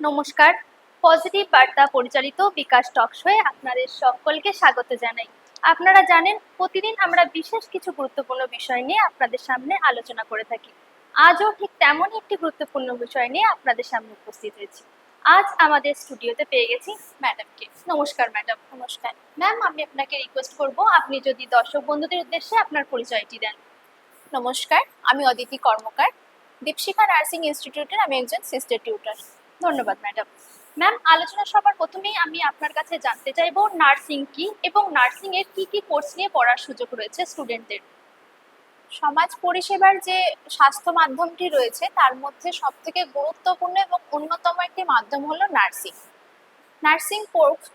নমস্কার। পজিটিভ বার্তা পরিচালিত বিকাশ টকস হয়ে আপনাদের সকলকে স্বাগত জানাই। আপনারা জানেন প্রতিদিন আমরা বিশেষ কিছু গুরুত্বপূর্ণ বিষয় নিয়ে আপনাদের সামনে আলোচনা করে থাকি। আজও ঠিক তেমনই একটি গুরুত্বপূর্ণ বিষয় নিয়ে আপনাদের সামনে উপস্থিত হয়েছি। আজ আমাদের স্টুডিওতে পেয়ে গেছি ম্যাডামকে নমস্কার ম্যাডাম নমস্কার। ম্যাম আমি আপনাকে রিকোয়েস্ট করব আপনি যদি দর্শক বন্ধুদের উদ্দেশ্যে আপনার পরিচয়টি দেন। নমস্কার আমি অদিতি কর্মকার। দীপশিখা নার্সিং ইনস্টিটিউটের আমি একজন সিস্টার টিউটার ধন্যবাদ ম্যাডাম ম্যাম আলোচনা সবার প্রথমেই আমি আপনার কাছে জানতে চাইব নার্সিং কি এবং নার্সিং এর কি কি কোর্স নিয়ে পড়ার সুযোগ রয়েছে স্টুডেন্টদের সমাজ পরিষেবার যে স্বাস্থ্য মাধ্যমটি রয়েছে, তার মধ্যে সব থেকে গুরুত্বপূর্ণ এবং অন্যতম একটি মাধ্যম হলো নার্সিং নার্সিং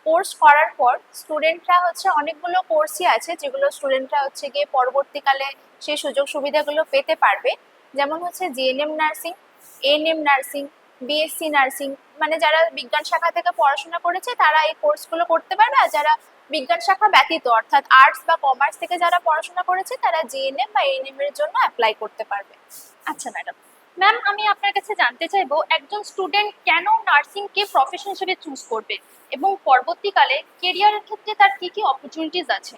কোর্স করার পর স্টুডেন্টরা হচ্ছে অনেকগুলো কোর্সই আছে, যেগুলো স্টুডেন্টরা হচ্ছে গিয়ে পরবর্তীকালে সেই সুযোগ সুবিধাগুলো পেতে পারবে। যেমন হচ্ছে GNM nursing ANM nursing BSc nursing মানে যারা বিজ্ঞান শাখা থেকে পড়াশোনা করেছে, তারা এই কোর্সগুলো করতে পারবে। আর যারা বিজ্ঞান শাখা ব্যতীত, অর্থাৎ আর্টস বা কমার্স থেকে যারা পড়াশোনা করেছে, তারা জিএনএম বা এএনএম এর জন্য অ্যাপ্লাই করতে পারবে। আচ্ছা ম্যাডাম ম্যাম আমি আপনার কাছে জানতে চাইব, একজন স্টুডেন্ট কেন নার্সিং কে প্রফেশন হিসেবে চুজ করবে? এবং পরবর্তীকালে কেরিয়ারের ক্ষেত্রে তার কি কি অপরচুনিটিস আছে?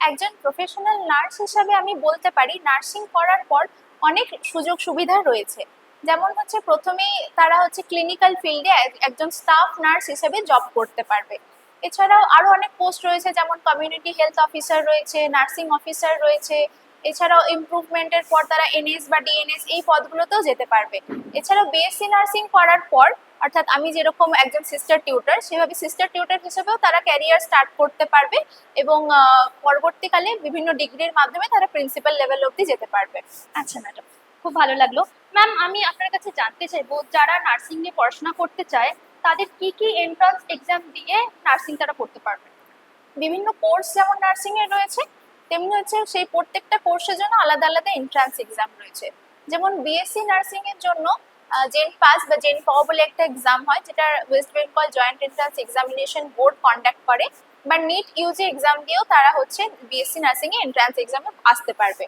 একজন প্রফেশনাল নার্স হিসাবে আমি বলতে পারি নার্সিং করার পর অনেক সুযোগ সুবিধা রয়েছে। যেমন হচ্ছে প্রথমেই তারা হচ্ছে ক্লিনিক্যাল ফিল্ডে একজন স্টাফ নার্স হিসেবে জব করতে পারবে। এছাড়াও আরও অনেক পোস্ট রয়েছে, যেমন কমিউনিটি হেলথ অফিসার রয়েছে নার্সিং অফিসার রয়েছে। এছাড়াও ইমপ্রুভমেন্টের পর তারা এনএস বা ডিএনএস এই পদগুলোতেও যেতে পারবে। এছাড়াও বিএসসি নার্সিং করার পর, অর্থাৎ আমি যেরকম একজন সিস্টার টিউটার সেভাবে সিস্টার টিউটার হিসেবেও তারা ক্যারিয়ার স্টার্ট করতে পারবে এবং পরবর্তীকালে বিভিন্ন ডিগ্রির মাধ্যমে তারা প্রিন্সিপাল লেভেল অবধি যেতে পারবে। আচ্ছা ম্যাডাম খুব ভালো লাগল। ম্যাম, আমি আপনার কাছে জানতে চাইব, যারা নার্সিং নিয়ে পড়াশোনা করতে চায়, তাদের কি কি এন্ট্রান্স এক্সাম দিয়ে নার্সিং তারা করতে পারবে? বিভিন্ন কোর্স যেমন নার্সিং এর রয়েছে, তেমনি হচ্ছে সেই প্রত্যেকটা কোর্সের জন্য আলাদা আলাদা এন্ট্রান্স এক্সাম রয়েছে। যেমন বিএসসি নার্সিং এর জন্য জেন পাস বা জেন প বলে একটা এক্সাম হয়, যেটা West Bengal joint entrance examination board conduct করে। বা নিট ইউজি এক্সাম দিয়েও তারা হচ্ছে বিএসসি নার্সিং এ এন্ট্রান্স এক্সামে আসতে পারবে।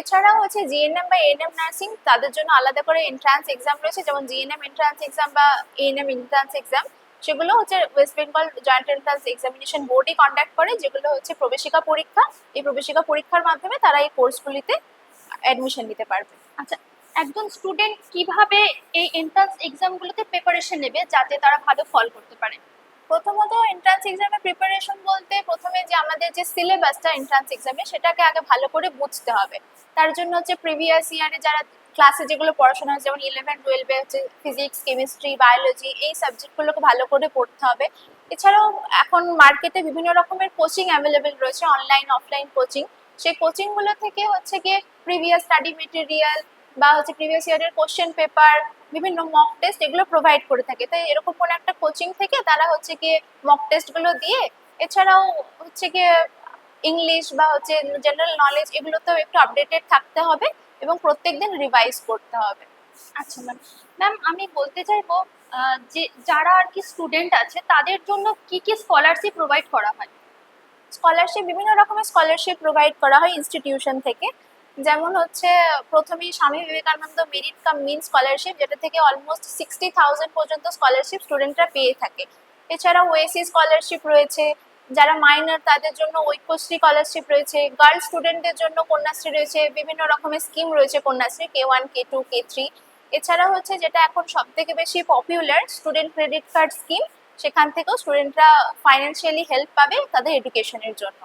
এছাড়াও হচ্ছে জিএনএম বা এএনএম নার্সিং তাদের জন্য আলাদা করে এন্ট্রান্স এক্সাম রয়েছে, যেমন জিএনএম এন্ট্রান্স এক্সাম বা এএনএম এন্ট্রান্স এক্সাম সেগুলো হচ্ছে West Bengal joint entrance examination বোর্ডই conduct করে, যেগুলো হচ্ছে প্রবেশিকা পরীক্ষা। এই প্রবেশিকা পরীক্ষার মাধ্যমে তারা এই কোর্সগুলিতে অ্যাডমিশন নিতে পারবে। আচ্ছা একজন স্টুডেন্ট কীভাবে এই এন্ট্রান্স এক্সামগুলোতে প্রিপারেশন নেবে যাতে তারা ভালো ফল করতে পারে? এন্ট্রান্স এক্সামের প্রিপারেশন বলতে প্রথমে যে আমাদের যে সিলেবাসটা এন্ট্রান্স এক্সামে সেটাকে আগে ভালো করে বুঝতে হবে। তার জন্য হচ্ছে প্রিভিয়াস ইয়ারে যারা ক্লাসে যেগুলো পড়াশোনা হচ্ছে, যেমন ইলেভেন টুয়েলভে হচ্ছে ফিজিক্স কেমিস্ট্রি বায়োলজি এই সাবজেক্টগুলোকে ভালো করে পড়তে হবে। এছাড়াও এখন মার্কেটে বিভিন্ন রকমের কোচিং অ্যাভেলেবেল রয়েছে অনলাইন অফলাইন কোচিং সেই কোচিংগুলো থেকে হচ্ছে গিয়ে প্রিভিয়াস স্টাডি মেটেরিয়াল বা হচ্ছে প্রিভিয়াস ইয়ারের কোশ্চেন পেপার বিভিন্ন মক টেস্ট এগুলো প্রোভাইড করে থাকে। তাই এরকম কোনো একটা কোচিং থেকে তারা হচ্ছে গিয়ে মক টেস্টগুলো দিয়ে এছাড়াও হচ্ছে গিয়ে ইংলিশ বা হচ্ছে জেনারেল নলেজ এগুলোতেও একটু আপডেটেড থাকতে হবে এবং প্রত্যেকদিন রিভাইজ করতে হবে। আচ্ছা ম্যাম ম্যাম আমি বলতে চাইব যে যারা আর কি স্টুডেন্ট আছে তাদের জন্য কি কি স্কলারশিপ প্রোভাইড করা হয়? স্কলারশিপ বিভিন্ন রকমের স্কলারশিপ প্রোভাইড করা হয় ইনস্টিটিউশন থেকে। যেমন হচ্ছে, প্রথমেই Swami Vivekananda merit cum mean scholarship, যেটা থেকে অলমোস্ট সিক্সটি থাউজেন্ড পর্যন্ত স্কলারশিপ স্টুডেন্টরা পেয়ে থাকে। এছাড়া ওএসি স্কলারশিপ রয়েছে, যারা মাইনর তাদের জন্য ঐক্যশ্রী স্কলারশিপ রয়েছে গার্ল স্টুডেন্টদের জন্য কন্যাশ্রী রয়েছে, বিভিন্ন রকমের স্কিম রয়েছে Kanyashree K one K two K three এছাড়া হচ্ছে যেটা এখন সব থেকে বেশি popular student credit card scheme সেখান থেকেও স্টুডেন্টরা ফাইন্যান্সিয়ালি হেল্প পাবে তাদের এডুকেশনের জন্য।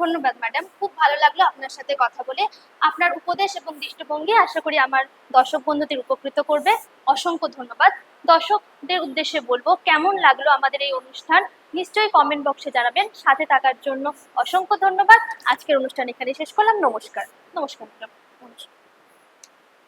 ধন্যবাদ ম্যাডাম খুব ভালো লাগল আপনার সাথে কথা বলে। আপনার উপদেশ এবং দৃষ্টিভঙ্গি আশা করি আমার দর্শক বন্ধুদের উপকৃত করবে। অসংখ্য ধন্যবাদ। দর্শকদের উদ্দেশ্যে বলব, কেমন লাগল আমাদের এই অনুষ্ঠান? নিশ্চয়ই কমেন্ট বক্সে জানাবেন। সাথে থাকার জন্য অসংখ্য ধন্যবাদ। আজকের অনুষ্ঠান এখানে শেষ করলাম। নমস্কার। নমস্কার ম্যাডাম নমস্কার।